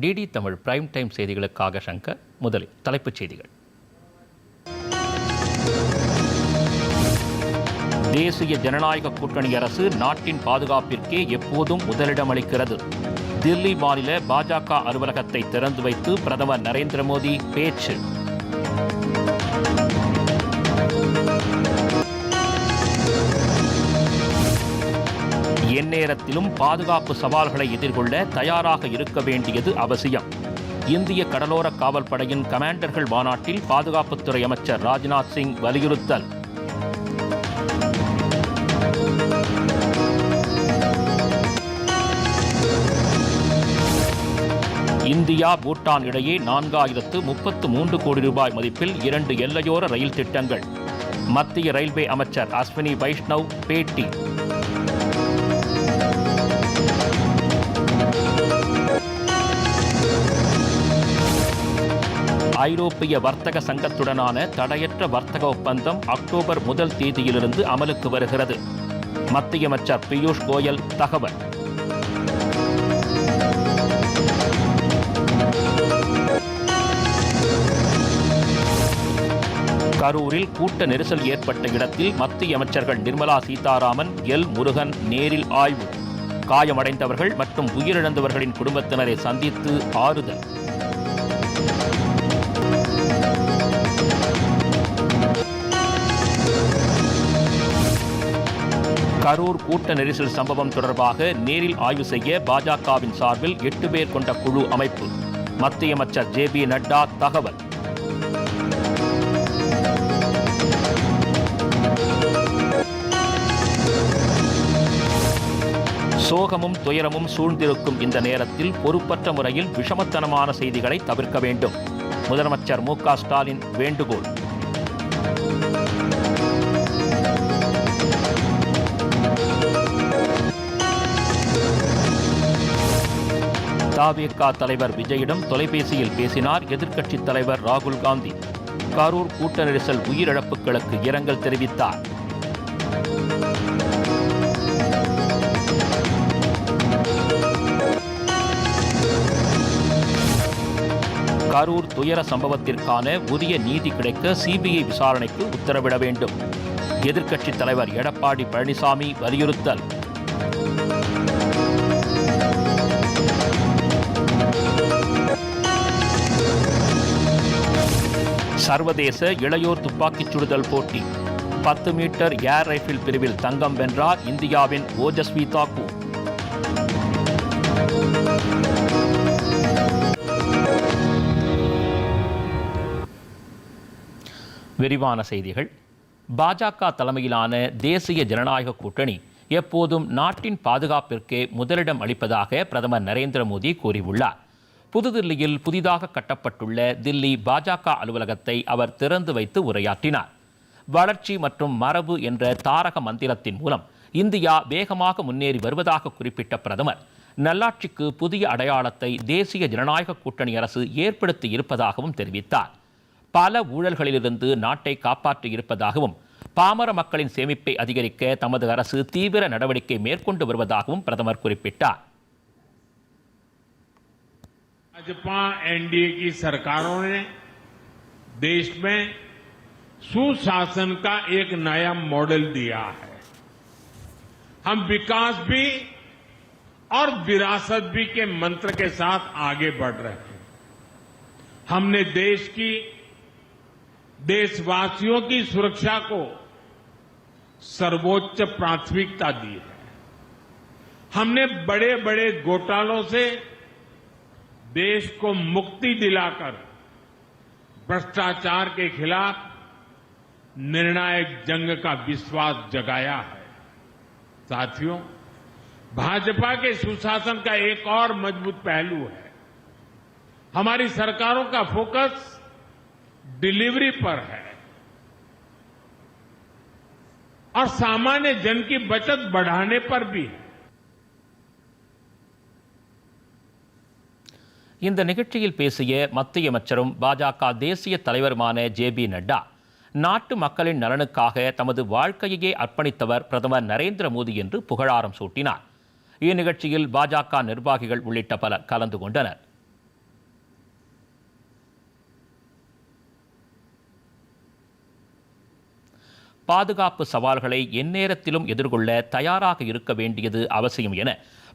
DD Tamil prime time செய்திகளுக்காக சங்கர் முதலில் தலைப்புச் செய்திகள். தேசிய ஜனநாயக கூட்டணி அரசு நாட்டின் பாதுகாப்பிற்கே எப்போதும் முதலிடம் அளிக்கிறது. தில்லி மாநில பாஜக அலுவலகத்தை திறந்து வைத்து பிரதமர் நரேந்திர மோடி பேச்சு. எந்நேரத்திலும் பாதுகாப்பு சவால்களை எதிர்கொள்ள தயாராக இருக்க வேண்டியது அவசியம். இந்திய கடலோர காவல்படையின் கமாண்டர்கள் மாநாட்டில் பாதுகாப்புத்துறை அமைச்சர் ராஜ்நாத் சிங் வலியுறுத்தல். இந்தியா பூட்டான் இடையே நான்காயிரத்து முப்பத்து மூன்று கோடி ரூபாய் மதிப்பில் இரண்டு எல்லையோர ரயில் திட்டங்கள். மத்திய ரயில்வே அமைச்சர் அஸ்வினி வைஷ்ணவ் பேட்டி. ஐரோப்பிய வர்த்தக சங்கத்துடனான தடையற்ற வர்த்தக ஒப்பந்தம் அக்டோபர் முதல் தேதியிலிருந்து அமலுக்கு வருகிறது. மத்திய அமைச்சர் பியூஷ் கோயல் தகவல். கரூரில் கூட்ட நெரிசல் ஏற்பட்ட இடத்தில் மத்திய அமைச்சர்கள் நிர்மலா சீதாராமன் எல். முருகன் நேரில் ஆய்வு. காயமடைந்தவர்கள் மற்றும் உயிரிழந்தவர்களின் குடும்பத்தினரை சந்தித்து ஆறுதல். கரூர் கூட்ட நெரிசல் சம்பவம் தொடர்பாக நேரில் ஆய்வு செய்ய பாஜகவின் சார்பில் எட்டு பேர் கொண்ட குழு அமைப்பு. மத்திய அமைச்சர் ஜே பி நட்டா தகவல். சோகமும் துயரமும் சூழ்ந்திருக்கும் இந்த நேரத்தில் பொறுப்பற்ற முறையில் விஷமத்தனமான செய்திகளை தவிர்க்க வேண்டும். முதலமைச்சர் மு ஸ்டாலின் வேண்டுகோள். தாவேகா தலைவர் விஜயிடம் தொலைபேசியில் பேசினார் எதிர்க்கட்சித் தலைவர் ராகுல் காந்தி. கரூர் கூட்ட நெரிசல் உயிரிழப்புகளுக்கு இரங்கல் தெரிவித்தார். கரூர் துயர சம்பவத்திற்கான உரிய நீதி கிடைக்க சிபிஐ விசாரணைக்கு உத்தரவிட வேண்டும். எதிர்க்கட்சித் தலைவர் எடப்பாடி பழனிசாமி வலியுறுத்தல். சர்வதேச இளையோர் துப்பாக்கிச் சுடுதல் போட்டி. பத்து மீட்டர் ஏர் ரைஃபிள் பிரிவில் தங்கம் வென்றார் இந்தியாவின் ஓஜஸ்வி தாக்கூர் விரிவான செய்திகள். பாஜக தலைமையிலான தேசிய ஜனநாயக கூட்டணி எப்போதும் நாட்டின் பாதுகாப்பிற்கே முதலிடம் அளிப்பதாக பிரதமர் நரேந்திர மோடி கூறியுள்ளார். புதுதில்லியில் புதிதாக கட்டப்பட்டுள்ள தில்லி பாஜக அலுவலகத்தை அவர் திறந்து வைத்து உரையாற்றினார். வளர்ச்சி மற்றும் மரபு என்ற தாரக மந்திரத்தின் மூலம் இந்தியா வேகமாக முன்னேறி வருவதாக குறிப்பிட்ட பிரதமர் நல்லாட்சிக்கு புதிய அடையாளத்தை தேசிய ஜனநாயக கூட்டணி அரசு ஏற்படுத்தி இருப்பதாகவும் தெரிவித்தார். பல ஊழல்களிலிருந்து நாட்டை காப்பாற்றி இருப்பதாகவும் பாமர மக்களின் சேமிப்பை அதிகரிக்க தமது அரசு தீவிர நடவடிக்கை மேற்கொண்டு வருவதாகவும் பிரதமர் குறிப்பிட்டார். भाजपा, एनडीए की सरकारों ने देश में सुशासन का एक नया मॉडल दिया है। हम विकास भी और विरासत भी के मंत्र के साथ आगे बढ़ रहे हैं। हमने देश की, देशवासियों की सुरक्षा को सर्वोच्च प्राथमिकता दी है। हमने बड़े बड़े घोटालों से देश को मुक्ति दिलाकर भ्रष्टाचार के खिलाफ निर्णायक जंग का विश्वास जगाया है। साथियों, भाजपा के सुशासन का एक और मज़बूत पहलू है। हमारी सरकारों का फोकस डिलीवरी पर है और सामान्य जन की बचत बढ़ाने पर भी है। இந்த நிகழ்ச்சியில் பேசிய மத்திய அமைச்சரும் பாஜக தேசிய தலைவருமான ஜே பி நட்டா நாட்டு மக்களின் நலனுக்காக தமது வாழ்க்கையையே அர்ப்பணித்தவர் பிரதமர் நரேந்திர மோடி என்று புகழாரம் சூட்டினார். இந்நிகழ்ச்சியில் பாஜக நிர்வாகிகள் உள்ளிட்ட பலர் கலந்து கொண்டனர். பாதுகாப்பு சவால்களை எந்நேரத்திலும் எதிர்கொள்ள தயாராக இருக்க வேண்டியது அவசியம் என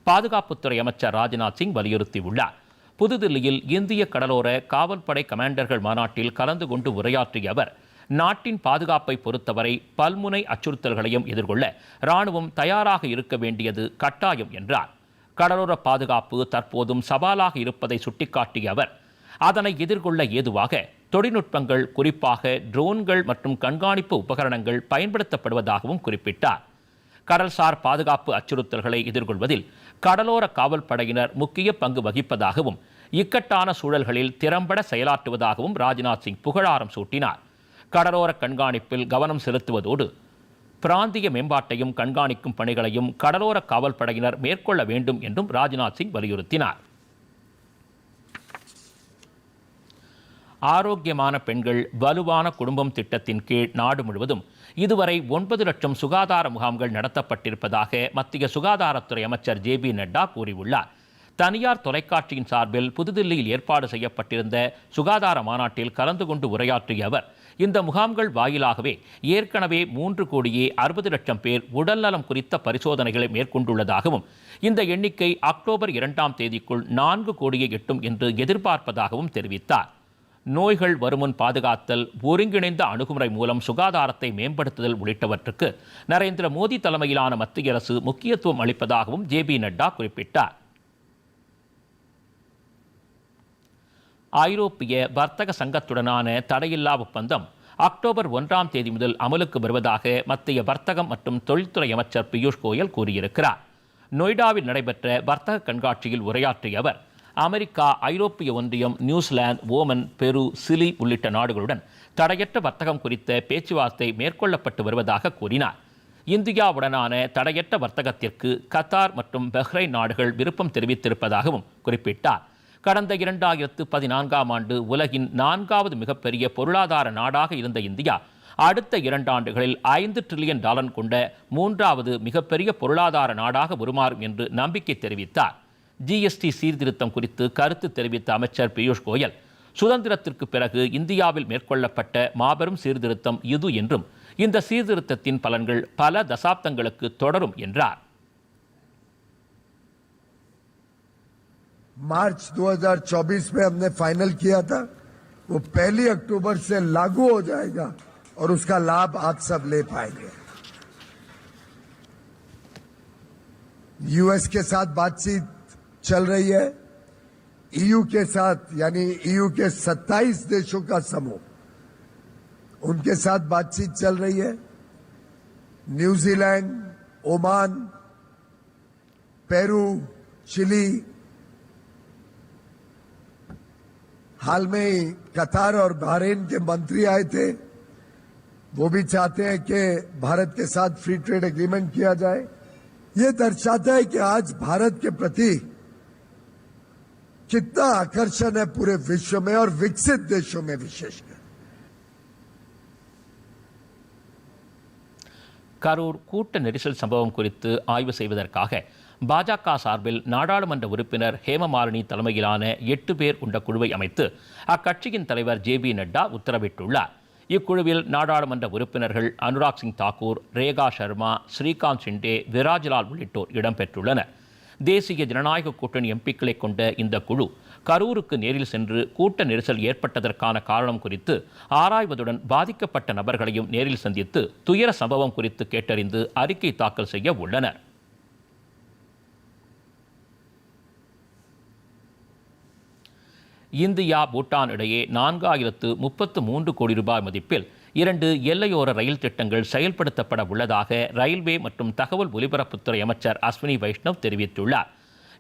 பாதுகாப்புத்துறை அமைச்சர் ராஜ்நாத் சிங் வலியுறுத்தியுள்ளார். புதுதில்லியில் இந்திய கடலோர காவல்படை கமாண்டர்கள் மாநாட்டில் கலந்து கொண்டு உரையாற்றிய அவர் நாட்டின் பாதுகாப்பை பொறுத்தவரை பல்முனை அச்சுறுத்தல்களையும் எதிர்கொள்ள ராணுவம் தயாராக இருக்க வேண்டியது கட்டாயம் என்றார். கடலோர பாதுகாப்பு தற்போதும் சவாலாக இருப்பதை சுட்டிக்காட்டிய அவர் அதனை எதிர்கொள்ள ஏதுவாக தொழில்நுட்பங்கள் குறிப்பாக ட்ரோன்கள் மற்றும் கண்காணிப்பு உபகரணங்கள் பயன்படுத்தப்படுவதாகவும் குறிப்பிட்டார். கடல்சார் பாதுகாப்பு அச்சுறுத்தல்களை எதிர்கொள்வதில் கடலோர காவல் படையினர் முக்கிய பங்கு வகிப்பதாகவும் இக்கட்டான சூழல்களில் திறம்பட செயலாற்றுவதாகவும் ராஜ்நாத் சிங் புகழாரம் சூட்டினார். கடலோர கண்காணிப்பில் கவனம் செலுத்துவதோடு பிராந்திய மேம்பாட்டையும் கண்காணிக்கும் பணிகளையும் கடலோர காவல் படையினர் மேற்கொள்ள வேண்டும் என்றும் ராஜ்நாத் சிங் வலியுறுத்தினார். ஆரோக்கியமான பெண்கள் வலுவான குடும்பம் திட்டத்தின் கீழ் நாடு முழுவதும் இதுவரை ஒன்பது லட்சம் சுகாதார முகாம்கள் நடத்தப்பட்டிருப்பதாக மத்திய சுகாதாரத்துறை அமைச்சர் ஜே பி நட்டா கூறியுள்ளார். தனியார் தொலைக்காட்சியின் சார்பில் புதுதில்லியில் ஏற்பாடு செய்யப்பட்டிருந்த சுகாதார மாநாட்டில் கலந்து கொண்டு உரையாற்றிய அவர் இந்த முகாம்கள் வாயிலாகவே ஏற்கனவே மூன்று கோடியே அறுபது லட்சம் பேர் உடல்நலம் குறித்த பரிசோதனைகளை மேற்கொண்டுள்ளதாகவும் இந்த எண்ணிக்கை அக்டோபர் இரண்டாம் தேதிக்குள் நான்கு கோடியை எட்டும் என்று எதிர்பார்ப்பதாகவும் தெரிவித்தார். நோய்கள் வருமுன் பாதுகாத்தல் ஒருங்கிணைந்த அணுகுமுறை மூலம் சுகாதாரத்தை மேம்படுத்துதல் உள்ளிட்டவற்றுக்கு நரேந்திர மோடி தலைமையிலான மத்திய அரசு முக்கியத்துவம் அளிப்பதாகவும் ஜே பி நட்டா குறிப்பிட்டார். ஐரோப்பிய வர்த்தக சங்கத்துடனான தடையில்லா ஒப்பந்தம் அக்டோபர் ஒன்றாம் தேதி முதல் அமலுக்கு வருவதாக மத்திய வர்த்தகம் மற்றும் தொழில்துறை அமைச்சர் பியூஷ் கோயல் கூறியிருக்கிறார். நொய்டாவில் நடைபெற்ற வர்த்தக கண்காட்சியில் உரையாற்றிய அவர் அமெரிக்கா ஐரோப்பிய ஒன்றியம் நியூசிலாந்து ஓமன் பெரு சிலி உள்ளிட்ட நாடுகளுடன் தடையற்ற வர்த்தகம் குறித்த பேச்சுவார்த்தை மேற்கொள்ளப்பட்டு வருவதாக கூறினார். இந்தியாவுடனான தடையற்ற வர்த்தகத்திற்கு கத்தார் மற்றும் பஹ்ரைன் நாடுகள் விருப்பம் தெரிவித்திருப்பதாகவும் குறிப்பிட்டார். கடந்த இரண்டாயிரத்து பதினான்காம் ஆண்டு உலகின் நான்காவது மிகப்பெரிய பொருளாதார நாடாக இருந்த இந்தியா அடுத்த இரண்டு ஆண்டுகளில் ஐந்து டிரில்லியன் டாலர் கொண்ட மூன்றாவது மிகப்பெரிய பொருளாதார நாடாக உருமாறும் என்று நம்பிக்கை தெரிவித்தார். ஜிஎஸ்டி சீர்திருத்தம் குறித்து கருத்து தெரிவித்த அமைச்சர் பியூஷ் கோயல் சுதந்திரத்திற்கு பிறகு இந்தியாவில் மேற்கொள்ளப்பட்ட மாபெரும் சீர்திருத்தம் இது என்றும் இந்த சீர்திருத்தத்தின் பலன்கள் பல தசாப்தங்களுக்கு தொடரும் என்றார் मार्च 2024 में हमने फाइनल किया था वो पहली अक्टूबर से लागू हो जाएगा और उसका लाभ आप सब ले पाएंगे यूएस के साथ बातचीत चल रही है। ईयू के साथ, यानी ईयू के 27 देशों का समूह, उनके साथ बातचीत चल रही है। New Zealand, Oman, Peru, Chile, हाल में ही कतार और बहरेन के मंत्री आए थे। वो भी चाहते हैं कि भारत के साथ फ्री ट्रेड एग्रीमेंट किया जाए। ये दर्शाता है कि आज भारत के प्रति कितना आकर्षण है पूरे विश्व में और विकसित देशों में विशेषकर கரூர் கூட்ட நெரிசல் சம்பவம் குறித்து ஆய்வு செய்வதற்காக பாஜக சார்பில் நாடாளுமன்ற உறுப்பினர் ஹேமமாலினி தலைமையிலான எட்டு பேர் கொண்ட குழுவை அமைத்து அக்கட்சியின் தலைவர் ஜே பி நட்டா உத்தரவிட்டுள்ளார் இக்குழுவில் நாடாளுமன்ற உறுப்பினர்கள் அனுராக் சிங் தாக்கூர் ரேகா சர்மா ஸ்ரீகாந்த் ஷிண்டே விராஜ்லால் உள்ளிட்டோர் இடம்பெற்றுள்ளனர் தேசிய ஜனநாயக கூட்டணி எம்பிக்களை கொண்ட இந்த குழு கரூருக்கு நேரில் சென்று கூட்ட நெரிசல் ஏற்பட்டதற்கான காரணம் குறித்து ஆராய்வதுடன் பாதிக்கப்பட்ட நபர்களையும் நேரில் சந்தித்து துயர சம்பவம் குறித்து கேட்டறிந்து அறிக்கை தாக்கல் செய்ய உள்ளனர். இந்தியா பூட்டான் இடையே நான்காயிரத்து முப்பத்து மூன்று கோடி ரூபாய் மதிப்பில் இரண்டு எல்லையோர ரயில் திட்டங்கள் செயல்படுத்தப்பட உள்ளதாக ரயில்வே மற்றும் தகவல் ஒலிபரப்புத்துறை அமைச்சர் அஸ்வினி வைஷ்ணவ் தெரிவித்துள்ளார்.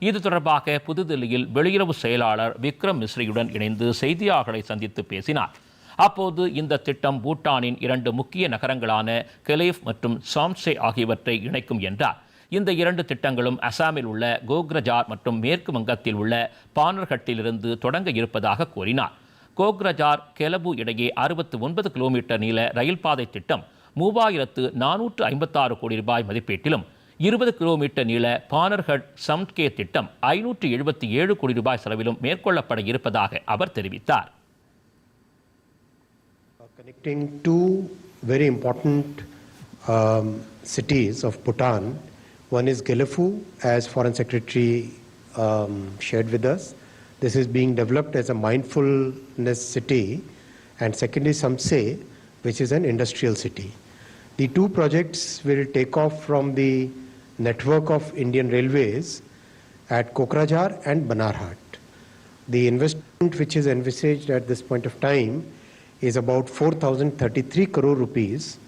இது தொடர்பாக புதுதில்லியில் வெளியுறவு செயலாளர் விக்ரம் மிஸ்ரியுடன் இணைந்து செய்தியாளர்களை சந்தித்து பேசினார். அப்போது இந்த திட்டம் பூட்டானின் இரண்டு முக்கிய நகரங்களான கெலேஃப் மற்றும் சாம்சே ஆகியவற்றை இணைக்கும் என்றார். இந்த இரண்டு திட்டங்களும் அசாமில் உள்ள கோக்ரஜார் மற்றும் மேற்கு வங்கத்தில் உள்ள பானர்கட்டிலிருந்து தொடங்க இருப்பதாக கூறினார். கோக்ரஜார் கெலபு இடையே அறுபத்து ஒன்பது கிலோமீட்டர் நீள ரயில் பாதை திட்டம் மூவாயிரத்து நானூற்று ஐம்பத்தாறு கோடி ரூபாய் மதிப்பீட்டிலும் இருபது கிலோமீட்டர் நீள பானர்ஹட் சம்கே திட்டம் ஐநூற்று எழுபத்தி ஏழு கோடி ரூபாய் செலவிலும் மேற்கொள்ளப்பட இருப்பதாக அவர் தெரிவித்தார் connecting two very important um, cities of Bhutan. One is Gelefu, as Foreign Secretary um, shared with us. This is being developed as a mindfulness city. And second is Samse, which is an industrial city. The two projects will take off from the network of Indian Railways at Kokrajhar and Banarhat. The investment which is envisaged at this point of time is about 4,033 crore rupees,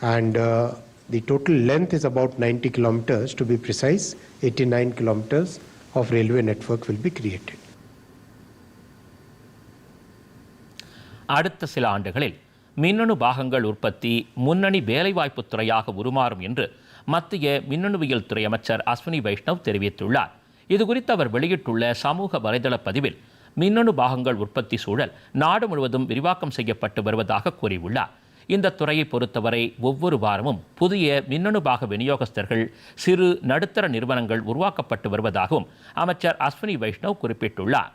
and uh, the total length is about 90 kilometers. To be precise, 89 kilometers of railway network will be created. அடுத்த சில ஆண்டுகளில் மின்னணு பாகங்கள் உற்பத்தி முன்னணி வேலைவாய்ப்பு துறையாக உருமாறும் என்று மத்திய மின்னணுவியல் துறை அமைச்சர் அஸ்வினி வைஷ்ணவ் தெரிவித்துள்ளார். இதுகுறித்து அவர் வெளியிட்டுள்ள சமூக வலைதள பதிவில் மின்னணு பாகங்கள் உற்பத்தி சூழல் நாடு முழுவதும் விரிவாக்கம் செய்யப்பட்டு வருவதாக கூறியுள்ளார். இந்த துறையை பொறுத்தவரை ஒவ்வொரு வாரமும் புதிய மின்னணு பாக விநியோகஸ்தர்கள் சிறு நடுத்தர நிறுவனங்கள் உருவாக்கப்பட்டு வருவதாகவும் அமைச்சர் அஸ்வினி வைஷ்ணவ் குறிப்பிட்டுள்ளார்.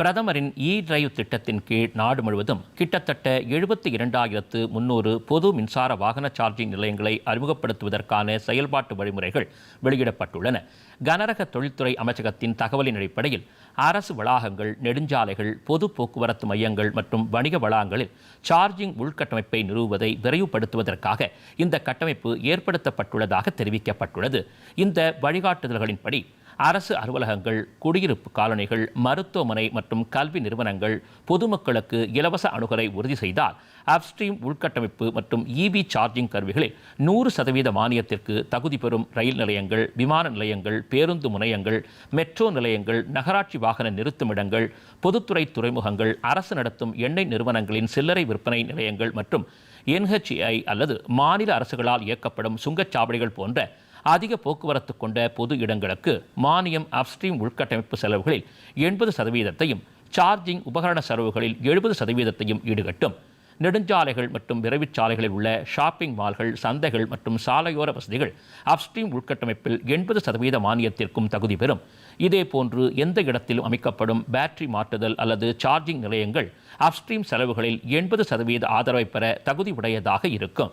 பிரதமரின் இ டிரைவ் திட்டத்தின் கீழ் நாடு முழுவதும் கிட்டத்தட்ட எழுபத்தி இரண்டாயிரத்து முன்னூறு பொது மின்சார வாகன சார்ஜிங் நிலையங்களை அறிமுகப்படுத்துவதற்கான செயல்பாட்டு வழிமுறைகள் வெளியிடப்பட்டுள்ளன. கனரக தொழில்துறை அமைச்சகத்தின் தகவலின் அடிப்படையில் அரசு வளாகங்கள் நெடுஞ்சாலைகள் பொது போக்குவரத்து மையங்கள் மற்றும் வணிக வளாகங்களில் சார்ஜிங் உள்கட்டமைப்பை நிறுவுவதை விரைவுபடுத்துவதற்காக இந்த கட்டமைப்பு ஏற்படுத்தப்பட்டுள்ளதாக தெரிவிக்கப்பட்டுள்ளது. இந்த வழிகாட்டுதல்களின்படி அரசு அலுவலகங்கள் குடியிருப்பு காலனிகள் மருத்துவமனை மற்றும் கல்வி நிறுவனங்கள் பொதுமக்களுக்கு இலவச அணுகலை உறுதி செய்தால் அப்ஸ்ட்ரீம் உள்கட்டமைப்பு மற்றும் இவி சார்ஜிங் கருவிகளில் நூறு சதவீத மானியத்திற்கு தகுதி பெறும் ரயில் நிலையங்கள் விமான நிலையங்கள் பேருந்து முனையங்கள் மெட்ரோ நிலையங்கள் நகராட்சி வாகன நிறுத்துமிடங்கள் பொதுத்துறை துறைமுகங்கள் அரசு நடத்தும் எண்ணெய் நிறுவனங்களின் சில்லறை விற்பனை நிலையங்கள் மற்றும் என்ஹெச்ஐ அல்லது மாநில அரசுகளால் இயக்கப்படும் சுங்கச்சாவடிகள் போன்ற அதிக போக்குவரத்து கொண்ட பொது இடங்களுக்கு மானியம் அப்ஸ்ட்ரீம் உள்கட்டமைப்பு செலவுகளில் எண்பது சதவீதத்தையும் சார்ஜிங் உபகரண செலவுகளில் எழுபது சதவீதத்தையும் ஈடுகட்டும். நெடுஞ்சாலைகள் மற்றும் விரைவுச் சாலைகளில் உள்ள ஷாப்பிங் மால்கள் சந்தைகள் மற்றும் சாலையோர வசதிகள் அப்ஸ்ட்ரீம் உள்கட்டமைப்பில் எண்பது சதவீத மானியத்திற்கும் தகுதி பெறும். இதேபோன்று எந்த இடத்திலும் அமைக்கப்படும் பேட்டரி மாற்றுதல் அல்லது சார்ஜிங் நிலையங்கள் அப்ஸ்ட்ரீம் செலவுகளில் எண்பது சதவீத ஆதரவை பெற தகுதி உடையதாக இருக்கும்.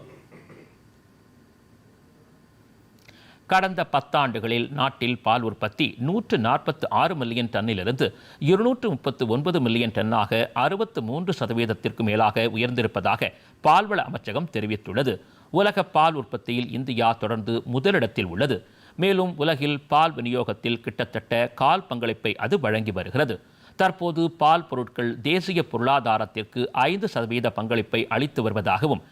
கடந்த பத்தாண்டுகளில் நாட்டில் பால் உற்பத்தி நூற்று நாற்பத்து ஆறு மில்லியன் டன்னிலிருந்து இருநூற்று முப்பத்து ஒன்பது மில்லியன் டன்னாக அறுபத்து மூன்று சதவீதத்திற்கு மேலாக உயர்ந்திருப்பதாக பால்வள அமைச்சகம் தெரிவித்துள்ளது. உலக பால் உற்பத்தியில் இந்தியா தொடர்ந்து முதலிடத்தில் உள்ளது. மேலும் உலகில் பால் விநியோகத்தில் கிட்டத்தட்ட கால் பங்களிப்பை அது வழங்கி வருகிறது. தற்போது பால் பொருட்கள் தேசிய பொருளாதாரத்திற்கு ஐந்து சதவீத பங்களிப்பை அளித்து வருவதாகவும்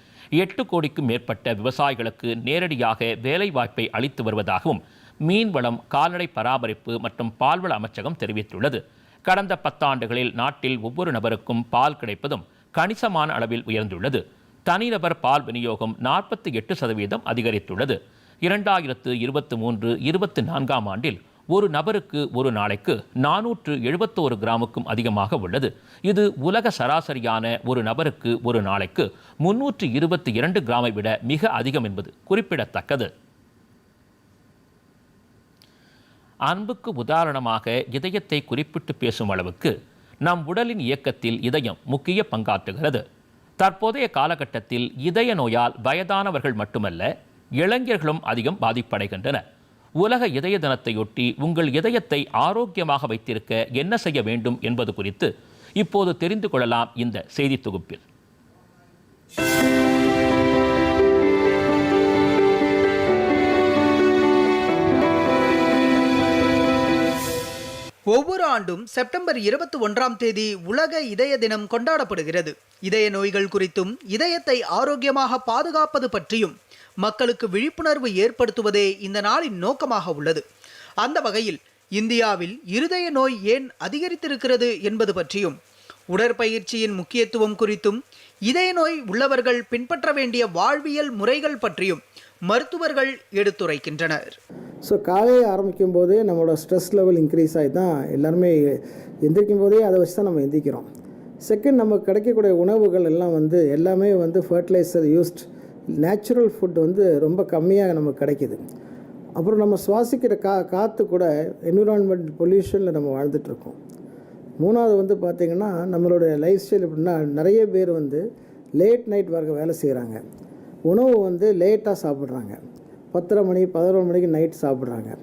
எட்டு கோடிக்கும் மேற்பட்ட விவசாயிகளுக்கு நேரடியாக வேலைவாய்ப்பை அளித்து வருவதாகவும் மீன்வளம் கால்நடை பராமரிப்பு மற்றும் பால்வள அமைச்சகம் தெரிவித்துள்ளது. கடந்த பத்தாண்டுகளில் நாட்டில் ஒவ்வொரு நபருக்கும் பால் கிடைப்பதும் கணிசமான அளவில் உயர்ந்துள்ளது. தனிநபர் பால் விநியோகம் நாற்பத்தி எட்டு சதவீதம் அதிகரித்துள்ளது. இரண்டாயிரத்து இருபத்தி மூன்று இருபத்தி நான்காம் ஆண்டில் ஒரு நபருக்கு ஒரு நாளைக்கு நானூற்று எழுபத்தோரு கிராமுக்கும் அதிகமாக உள்ளது. இது உலக சராசரியான ஒரு நபருக்கு ஒரு நாளைக்கு முன்னூற்று இருபத்தி இரண்டு கிராமை விட மிக அதிகம் என்பது குறிப்பிடத்தக்கது. அன்புக்கு உதாரணமாக இதயத்தை குறிப்பிட்டு பேசும் அளவுக்கு நம் உடலின் இயக்கத்தில் இதயம் முக்கிய பங்காற்றுகிறது. தற்போதைய காலகட்டத்தில் இதய நோயால் வயதானவர்கள் மட்டுமல்ல இளைஞர்களும் அதிகம் பாதிப்படைகின்றனர். உலக இதய தினத்தையொட்டி உங்கள் இதயத்தை ஆரோக்கியமாக வைத்திருக்க என்ன செய்ய வேண்டும் என்பது குறித்து இப்போது தெரிந்து கொள்ளலாம் இந்த செய்தி தொகுப்பில். ஒவ்வொரு ஆண்டும் செப்டம்பர் இருபத்தி ஒன்றாம் தேதி உலக இதய தினம் கொண்டாடப்படுகிறது. இதய நோய்கள் குறித்தும் இதயத்தை ஆரோக்கியமாக பாதுகாப்பது பற்றியும் மக்களுக்கு விழிப்புணர்வு ஏற்படுத்துவதே இந்த நாளின் நோக்கமாக உள்ளது. அந்த வகையில் இந்தியாவில் இருதய நோய் ஏன் அதிகரித்திருக்கிறது என்பது பற்றியும் உடற்பயிற்சியின் முக்கியத்துவம் குறித்தும் இதய நோய் உள்ளவர்கள் பின்பற்ற வேண்டிய வாழ்வியல் முறைகள் பற்றியும் மருத்துவர்கள் எடுத்துரைக்கின்றனர். ஸோ காலையை ஆரம்பிக்கும் போதே நம்மளோட ஸ்ட்ரெஸ் லெவல் இன்க்ரீஸ் ஆகி தான் எல்லாருமே எந்திரிக்கும் போதே அதை வச்சு தான் நம்ம எந்திரிக்கிறோம் செகண்ட் நமக்கு கிடைக்கக்கூடிய உணவுகள் எல்லாம் வந்து எல்லாமே வந்து ஃபர்டிலைசர் யூஸ்ட் நேச்சுரல் ஃபுட் வந்து ரொம்ப கம்மியாக நமக்கு கிடைக்கிது. அப்புறம் நம்ம சுவாசிக்கிற கா காற்று கூட என்விரான்மெண்ட் பொல்யூஷனில் நம்ம வாழ்ந்துட்டுருக்கோம். மூணாவது வந்து பார்த்திங்கன்னா நம்மளுடைய லைஃப் ஸ்டைல் எப்படின்னா நிறைய பேர் வந்து லேட் நைட் வரைக்கும் வேலை செய்கிறாங்க உணவு வந்து லேட்டாக சாப்பிட்றாங்க. பத்தரை மணி பதினொரு மணிக்கு நைட் சாப்பிட்றாங்க.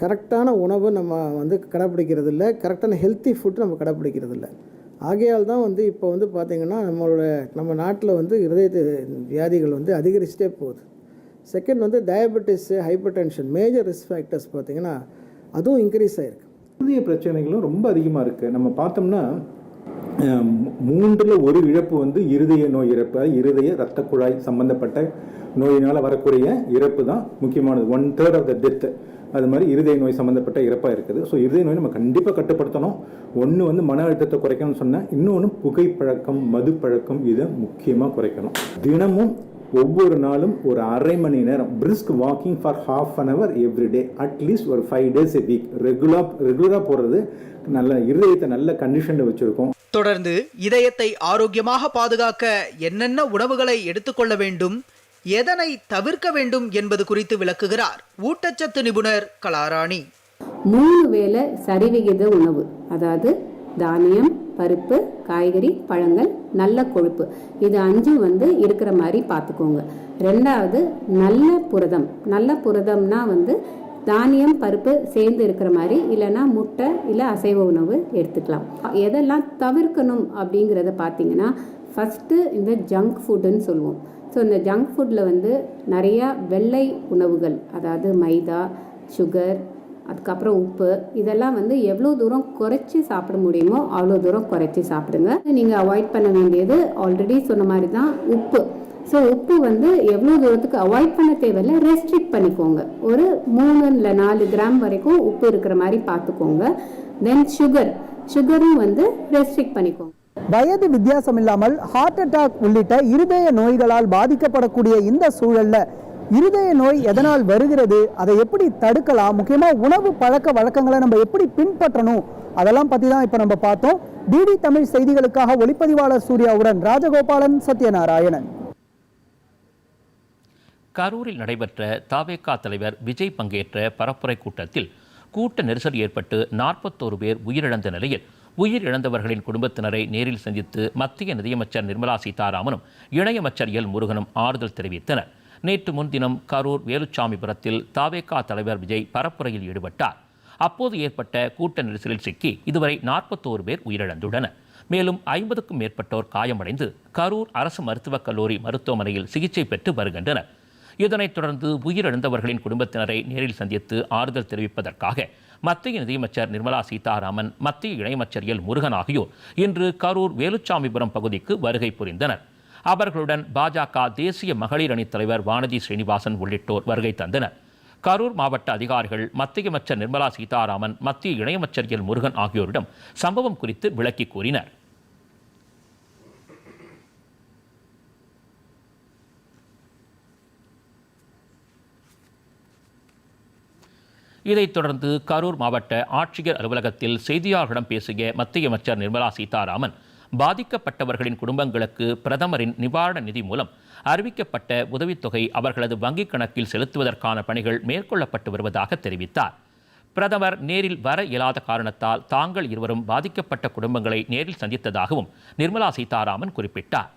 கரெக்டான உணவு நம்ம வந்து கடைப்பிடிக்கிறது இல்லை கரெக்டான ஹெல்த்தி ஃபுட் நம்ம கடைப்பிடிக்கிறது இல்லை ஆகையால் தான் வந்து இப்போ வந்து பார்த்திங்கன்னா நம்மளோட நம்ம நாட்டில் வந்து இருதய வியாதிகள் வந்து அதிகரிச்சுட்டே போகுது. செகண்ட் வந்து diabetes hypertension major risk factors பார்த்திங்கன்னா அதுவும் இன்க்ரீஸ் ஆகிருக்கு இருதய பிரச்சனைகளும் ரொம்ப அதிகமாக இருக்குது நம்ம பார்த்தோம்னா மூன்றில் ஒரு இழப்பு வந்து இருதய நோய் இறப்பு இருதய இரத்த குழாய் சம்பந்தப்பட்ட நோயினால் வரக்கூடிய இறப்பு தான் முக்கியமானது. One third of the death அது மாதிரி இருதய நோய் சம்மந்தப்பட்ட இறப்பாக இருக்குது. ஸோ இருதய நோய் நம்ம கண்டிப்பாக கட்டுப்படுத்தணும். ஒன்று வந்து மன அழுத்தத்தை குறைக்கணும்னு சொன்னால் இன்னொன்று புகைப்பழக்கம் மது பழக்கம் இதை முக்கியமாக குறைக்கணும். தினமும் ஒவ்வொரு நாளும் ஒரு அரை மணி நேரம் brisk walking for half an hour every day at least ஒரு five days a week regular ரெகுலராக போகிறது நல்ல இருதயத்தை நல்ல கண்டிஷனில் வச்சுருக்கோம். தொடர்ந்து இதயத்தை ஆரோக்கியமாக பாதுகாக்க என்னென்ன உணவுகளை எடுத்துக்கொள்ள வேண்டும்? எதனை தவிர்க்க வேண்டும் என்பது குறித்து விளக்குகிறார் ஊட்டச்சத்து நிபுணர் கலாராணி. மூணு வேளை சரிவிகித உணவு அதாவது தானியம் பருப்பு காய்கறி பழங்கள் நல்ல கொழுப்பு. இது அஞ்சும் வந்து இருக்கிற மாதிரி பார்த்துக்கோங்க. ரெண்டாவது நல்ல புரதம். நல்ல புரதம்னா வந்து தானியம் பருப்பு சேர்ந்து இருக்கிற மாதிரி இல்லைன்னா முட்டை இல்லை அசைவ உணவு எடுத்துக்கலாம். எதெல்லாம் தவிர்க்கணும் அப்படிங்கிறத பார்த்தீங்கன்னா ஃபஸ்ட்டு இந்த ஜங்க் ஃபுட்டுன்னு சொல்லுவோம். ஸோ இந்த ஜங்க் ஃபுட்டில் வந்து நிறையா வெள்ளை உணவுகள் அதாவது மைதா சுகர் அதுக்கப்புறம் உப்பு இதெல்லாம் வந்து எவ்வளோ தூரம் குறைச்சி சாப்பிட முடியுமோ அவ்வளோ தூரம் குறைச்சி சாப்பிடுங்க. நீங்கள் அவாய்ட் பண்ண வேண்டியது ஆல்ரெடி சொன்ன மாதிரி தான் உப்பு. ஸோ உப்பு வந்து எவ்வளோ தூரத்துக்கு அவாய்ட் பண்ண தேவையில்லை ரெஸ்ட்ரிக்ட் பண்ணிக்கோங்க. ஒரு மூணு இல்லை நாலு கிராம் வரைக்கும் உப்பு இருக்கிற மாதிரி பார்த்துக்கோங்க. தென் சுகர் சுகரும் வந்து ரெஸ்ட்ரிக்ட் பண்ணிக்கோங்க. வயது வித்தியாசம் இல்லாமல் ஹார்ட் அட்டாக் உள்ளிட்ட இருதய நோய்களால் பாதிக்கப்படக்கூடிய இந்த சூழல்ல இருதய நோய் எதனால் வருகிறது? அதை எப்படி தடுக்கலாம்? முக்கியமா உணவு பழக்க வழக்கங்களை நம்ம எப்படி பின்பற்றணும்? அதெல்லாம் பத்தி தான் இப்போ நம்ம பார்த்தோம். டிடி தமிழ் செய்திகளுக்காக ஒளிப்பதிவாளர் சூர்யாவுடன் ராஜகோபாலன் சத்யநாராயணன். கரூரில் நடைபெற்ற தாவேகா தலைவர் விஜய் பங்கேற்ற பரப்புரை கூட்டத்தில் கூட்ட நெரிசல் ஏற்பட்டு நாற்பத்தோரு பேர் உயிரிழந்த நிலையில் உயிரிழந்தவர்களின் குடும்பத்தினரை நேரில் சந்தித்து மத்திய நிதியமைச்சர் நிர்மலா சீதாராமனும் இணையமைச்சர் எல் முருகனும் ஆறுதல் தெரிவித்தனர். நேற்று முன்தினம் கரூர் வேலுச்சாமிபுரத்தில் தாவேகா தலைவர் விஜய் பரப்புரையில் ஈடுபட்டார். அப்போது ஏற்பட்ட கூட்ட நெரிசலில் சிக்கி இதுவரை நாற்பத்தோரு பேர் உயிரிழந்துள்ளனர். மேலும் ஐம்பதுக்கும் மேற்பட்டோர் காயமடைந்து கரூர் அரசு மருத்துவக் கல்லூரி மருத்துவமனையில் சிகிச்சை பெற்று வருகின்றனர். இதனைத் தொடர்ந்து உயிரிழந்தவர்களின் குடும்பத்தினரை நேரில் சந்தித்து ஆறுதல் தெரிவிப்பதற்காக மத்திய நிதியமைச்சர் நிர்மலா சீதாராமன் மத்திய இணையமைச்சர் எல் முருகன் ஆகியோர் இன்று கரூர் வேலுச்சாமிபுரம் பகுதிக்கு வருகை புரிந்தனர். அவர்களுடன் பாஜக தேசிய மகளிர் அணித் தலைவர் வானதி ஸ்ரீனிவாசன் உள்ளிட்டோர் வருகை தந்தனர். கரூர் மாவட்ட அதிகாரிகள் மத்திய அமைச்சர் நிர்மலா சீதாராமன் மத்திய இணையமைச்சர் எல் முருகன் ஆகியோரிடம் சம்பவம் குறித்து விளக்கி கூறினர். இதைத் தொடர்ந்து கரூர் மாவட்ட ஆட்சியர் அலுவலகத்தில் செய்தியாளர்களிடம் பேசிய மத்திய அமைச்சர் நிர்மலா சீதாராமன் பாதிக்கப்பட்டவர்களின் குடும்பங்களுக்கு பிரதமரின் நிவாரண நிதி மூலம் அறிவிக்கப்பட்ட உதவித்தொகை அவர்களது வங்கிக் கணக்கில் செலுத்துவதற்கான பணிகள் மேற்கொள்ளப்பட்டு வருவதாக தெரிவித்தார். பிரதமர் நேரில் வர இயலாத காரணத்தால் தாங்கள் இருவரும் பாதிக்கப்பட்ட குடும்பங்களை நேரில் சந்தித்ததாகவும் நிர்மலா சீதாராமன் குறிப்பிட்டார்.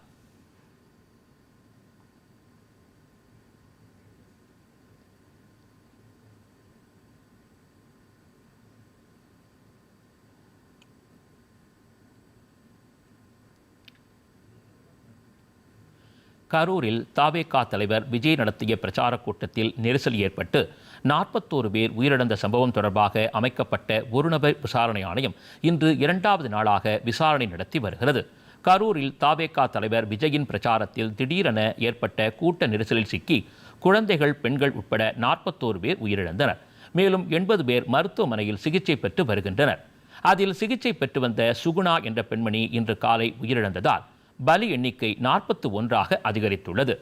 கரூரில் தாவேகா தலைவர் விஜய் நடத்திய பிரச்சாரக் கூட்டத்தில் நெரிசல் ஏற்பட்டு நாற்பத்தோரு பேர் உயிரிழந்த சம்பவம் தொடர்பாக அமைக்கப்பட்ட ஒருநபர் விசாரணை ஆணையம் இன்று இரண்டாவது நாளாக விசாரணை நடத்தி வருகிறது. கரூரில் தாவேகா தலைவர் விஜயின் பிரச்சாரத்தில் திடீரென ஏற்பட்ட கூட்ட நெரிசலில் சிக்கி குழந்தைகள் பெண்கள் உட்பட நாற்பத்தோரு பேர் உயிரிழந்தனர். மேலும் எண்பது பேர் மருத்துவமனையில் சிகிச்சை பெற்று வருகின்றனர். அதில் சிகிச்சை பெற்று வந்த சுகுணா என்ற பெண்மணி இன்று காலை உயிரிழந்ததால் பலி எண்ணிக்கை நாற்பத்து ஒன்றாக அதிகரித்துள்ளது.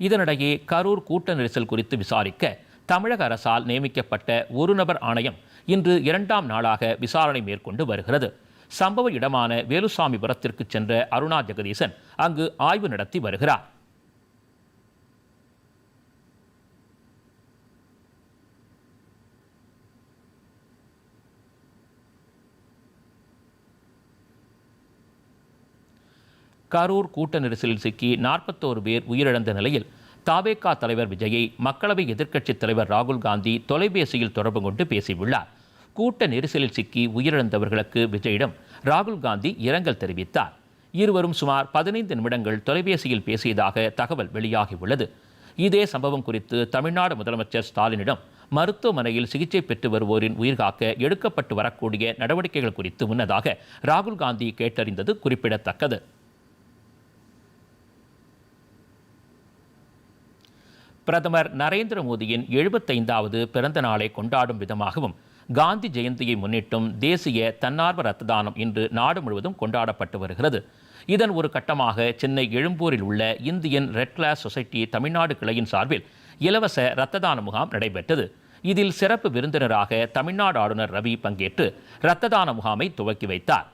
இதனிடையே கரூர் கூட்ட நெரிசல் குறித்து விசாரிக்க தமிழக அரசால் நியமிக்கப்பட்ட ஒரு நபர் ஆணையம் இன்று இரண்டாம் நாளாக விசாரணை மேற்கொண்டு வருகிறது. சம்பவ இடமான வேலுசாமிபுரத்திற்கு சென்ற அருணா ஜெகதீசன் அங்கு ஆய்வு நடத்தி வருகிறார். கரூர் கூட்ட நெரிசலில் சிக்கி நாற்பத்தோரு பேர் உயிரிழந்த நிலையில் தாவேகா தலைவர் விஜயை மக்களவை எதிர்க்கட்சித் தலைவர் ராகுல் காந்தி தொலைபேசியில் தொடர்பு கொண்டு பேசியுள்ளார். கூட்ட நெரிசலில் சிக்கி உயிரிழந்தவர்களுக்கு விஜயிடம் ராகுல் காந்தி இரங்கல் தெரிவித்தார். இருவரும் சுமார் பதினைந்து நிமிடங்கள் தொலைபேசியில் பேசியதாக தகவல் வெளியாகியுள்ளது. இதே சம்பவம் குறித்து தமிழ்நாடு முதலமைச்சர் ஸ்டாலினிடம் மருத்துவமனையில் சிகிச்சை பெற்று வருவோரின் உயிர்காக்க எடுக்கப்பட்டு வரக்கூடிய நடவடிக்கைகள் குறித்து முன்னதாக ராகுல் காந்தி கேட்டறிந்தது குறிப்பிடத்தக்கது. பிரதமர் நரேந்திர மோடியின் எழுபத்தைந்தாவது பிறந்த நாளை கொண்டாடும் விதமாகவும் காந்தி ஜெயந்தியை முன்னிட்டும் தேசிய தன்னார்வ ரத்த தானம் இன்று நாடு முழுவதும் கொண்டாடப்பட்டு வருகிறது. இதன் ஒரு கட்டமாக சென்னை எழும்பூரில் உள்ள Indian Red Cross Society Tamil Nadu கிளையின் சார்பில் இலவச இரத்த தான முகாம் நடைபெற்றது. இதில் சிறப்பு விருந்தினராக தமிழ்நாடு ஆளுநர் ரவி பங்கேற்று இரத்த தான முகாமை துவக்கி வைத்தார்.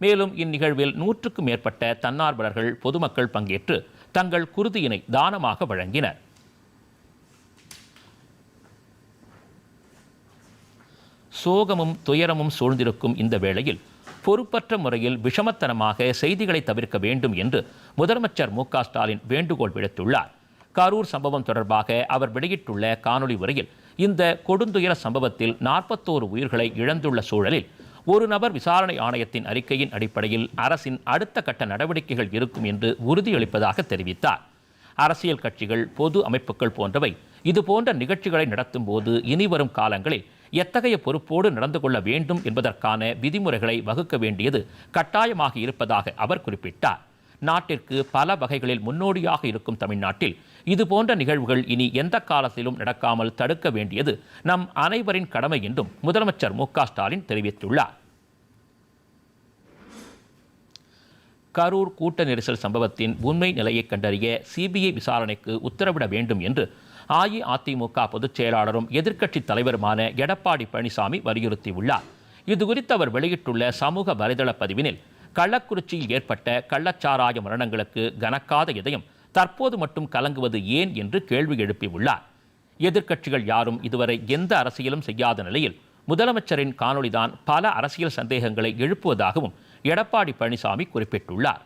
மேலும் இந்நிகழ்வில் நூற்றுக்கும் மேற்பட்ட தன்னார்வலர்கள் பொதுமக்கள் பங்கேற்று தங்கள் குருதியினை தானமாக வழங்கினர். சோகமும் துயரமும் சூழ்ந்திருக்கும் இந்த வேளையில் பொறுப்பற்ற முறையில் விஷமத்தனமாக செய்திகளை தவிர்க்க வேண்டும் என்று முதலமைச்சர் மு ஸ்டாலின் வேண்டுகோள் விடுத்துள்ளார். கரூர் சம்பவம் தொடர்பாக அவர் வெளியிட்டுள்ள காணொலி உரையில் இந்த கொடுந்துயர சம்பவத்தில் நாற்பத்தோரு உயிர்களை இழந்துள்ள சூழலில் ஒரு நபர் விசாரணை ஆணையத்தின் அறிக்கையின் அடிப்படையில் அரசின் அடுத்த கட்ட நடவடிக்கைகள் இருக்கும் என்று உறுதியளிப்பதாக தெரிவித்தார். அரசியல் கட்சிகள் பொது அமைப்புகள் போன்றவை இதுபோன்ற நிகழ்ச்சிகளை நடத்தும் போது இனிவரும் காலங்களில் எத்தகைய பொறுப்போடு நடந்து கொள்ள வேண்டும் என்பதற்கான விதிமுறைகளை வகுக்க வேண்டியது கட்டாயமாக இருப்பதாக அவர் குறிப்பிட்டார். நாட்டிற்கு பல வகைகளில் முன்னோடியாக இருக்கும் தமிழ்நாட்டில் இதுபோன்ற நிகழ்வுகள் இனி எந்த காலத்திலும் நடக்காமல் தடுக்க வேண்டியது நம் அனைவரின் கடமை என்றும் முதலமைச்சர் மு ஸ்டாலின் தெரிவித்துள்ளார். கரூர் கூட்ட நெரிசல் சம்பவத்தின் உண்மை நிலையை கண்டறிய சிபிஐ விசாரணைக்கு உத்தரவிட வேண்டும் என்று அஇஅதிமுக பொதுச் செயலாளரும் எதிர்க்கட்சித் தலைவருமான எடப்பாடி பழனிசாமி வலியுறுத்தியுள்ளார். இதுகுறித்து அவர் வெளியிட்டுள்ள சமூக வலைதள பதிவினில் கள்ளக்குறிச்சியில் ஏற்பட்ட கள்ளச்சாராய மரணங்களுக்கு கனக்காத இதயம் தற்போது மட்டும் கலங்குவது ஏன் என்று கேள்வி எழுப்பியுள்ளார். எதிர்க்கட்சிகள் யாரும் இதுவரை எந்த அரசியலும் செய்யாத நிலையில் முதலமைச்சரின் காணொளிதான் பல அரசியல் சந்தேகங்களை எழுப்புவதாகவும் எடப்பாடி பழனிசாமி குறிப்பிட்டுள்ளார்.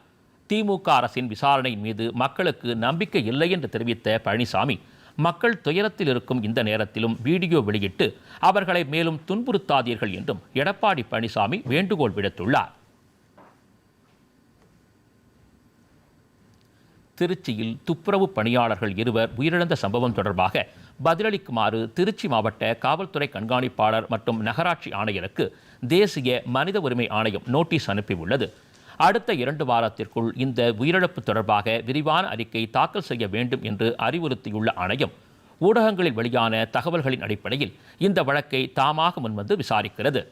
திமுக அரசின் விசாரணையின் மீது மக்களுக்கு நம்பிக்கை இல்லை என்று தெரிவித்த பழனிசாமி மக்கள் துயரத்தில் இருக்கும் இந்த நேரத்திலும் வீடியோ வெளியிட்டு அவர்களை மேலும் துன்புறுத்தாதீர்கள் என்றும் எடப்பாடி பழனிசாமி வேண்டுகோள் விடுத்துள்ளார். திருச்சியில் துப்புரவு பணியாளர்கள் இருவர் உயிரிழந்த சம்பவம் தொடர்பாக பதிலளிக்குமாறு திருச்சி மாவட்ட காவல்துறை கண்காணிப்பாளர் மற்றும் நகராட்சி ஆணையருக்கு தேசிய மனித உரிமை ஆணையம் நோட்டீஸ் அனுப்பியுள்ளது. அடுத்த இரண்டு வாரத்திற்குள் இந்த உயிரிழப்பு தொடர்பாக விரிவான அறிக்கை தாக்கல் செய்ய வேண்டும் என்று அறிவுறுத்தியுள்ள ஆணையம் ஊடகங்களில் வெளியான தகவல்களின் அடிப்படையில் இந்த வழக்கை தாமாக முன்வந்து விசாரிக்கிறது.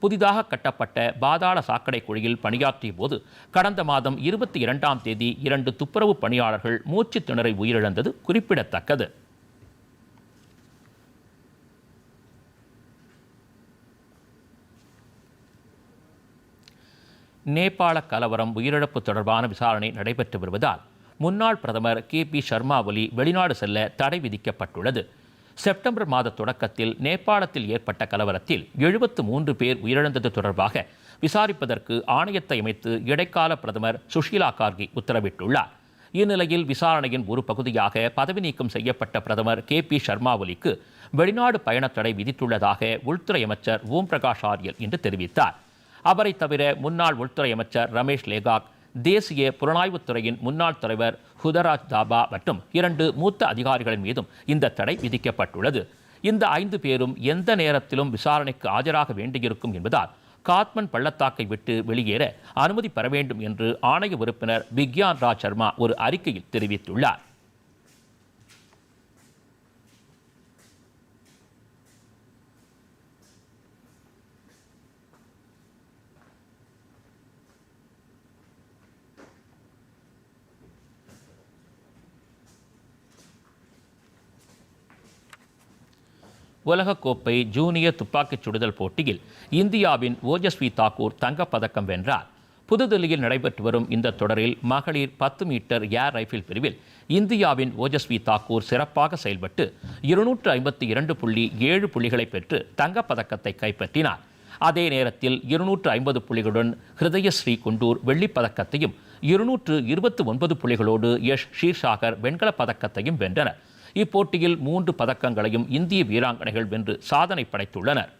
புதிதாக கட்டப்பட்ட பாதாள சாக்கடை குழியில் பணியாற்றிய போது கடந்த மாதம் இருபத்தி இரண்டாம் தேதி இரண்டு துப்புரவு பணியாளர்கள் மூச்சு திணறி உயிரிழந்தது குறிப்பிடத்தக்கது. நேபாள கலவரம் உயிரிழப்பு தொடர்பான விசாரணை நடைபெற்று வருவதால் முன்னாள் பிரதமர் கே பி சர்மா ஒலி வெளிநாடு செல்ல தடை விதிக்கப்பட்டுள்ளது. செப்டம்பர் மாத தொடக்கத்தில் நேபாளத்தில் ஏற்பட்ட கலவரத்தில் எழுபத்து மூன்று பேர் உயிரிழந்தது தொடர்பாக விசாரிப்பதற்கு ஆணையத்தை அமைத்து இடைக்கால பிரதமர் சுஷீலா கார்கி உத்தரவிட்டுள்ளார். இந்நிலையில் விசாரணையின் ஒரு பகுதியாக பதவி நீக்கம் செய்யப்பட்ட பிரதமர் கே பி சர்மா ஒலிக்கு வெளிநாடு பயணத்தடை விதித்துள்ளதாக உள்துறை அமைச்சர் ஓம் பிரகாஷ் ஆரியல் இன்று தெரிவித்தார். அவரை தவிர முன்னாள் உள்துறை அமைச்சர் ரமேஷ் லேகாக் தேசிய புலனாய்வுத் துறையின் முன்னாள் தலைவர் ஹுதராஜ் தாபா மற்றும் இரண்டு மூத்த அதிகாரிகளின் மீதும் இந்த தடை விதிக்கப்பட்டுள்ளது. இந்த ஐந்து பேரும் எந்த நேரத்திலும் விசாரணைக்கு ஆஜராக வேண்டியிருக்கும் என்பதால் காத்மன் பள்ளத்தாக்கை விட்டு வெளியேற அனுமதி பெற வேண்டும் என்று ஆணைய உறுப்பினர் விக்யான் ராஜ் சர்மா ஒரு அறிக்கையில் தெரிவித்துள்ளார். உலகக்கோப்பை ஜூனியர் துப்பாக்கிச் சுடுதல் போட்டியில் இந்தியாவின் ஓஜஸ்வி தாக்கூர் தங்கப்பதக்கம் வென்றார். புதுதில்லியில் நடைபெற்று வரும் இந்த தொடரில் மகளிர் பத்து மீட்டர் ஏர் ரைஃபிள் பிரிவில் இந்தியாவின் ஓஜஸ்வி தாக்கூர் சிறப்பாக செயல்பட்டு இருநூற்று ஐம்பத்தி இரண்டு புள்ளி ஏழு புள்ளிகளை பெற்று தங்கப்பதக்கத்தை கைப்பற்றினார். அதே நேரத்தில் இருநூற்று ஐம்பது புள்ளிகளுடன் ஹிருதயஸ்ரீ குண்டூர் வெள்ளிப்பதக்கத்தையும் இருநூற்று இருபத்து ஒன்பது புள்ளிகளோடு யஷ் ஷீர்ஷாகர் வெண்கலப் பதக்கத்தையும் வென்றனர். இப்போட்டியில் மூன்று பதக்கங்களையும் இந்திய வீராங்கனைகள் வென்று சாதனை படைத்துள்ளனர்.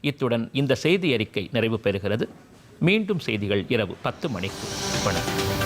இத்துடன் இந்த செய்தி அறிக்கை நிறைவு பெறுகிறது. மீண்டும் செய்திகள் இரவு பத்து மணிக்கு. வணக்கம்.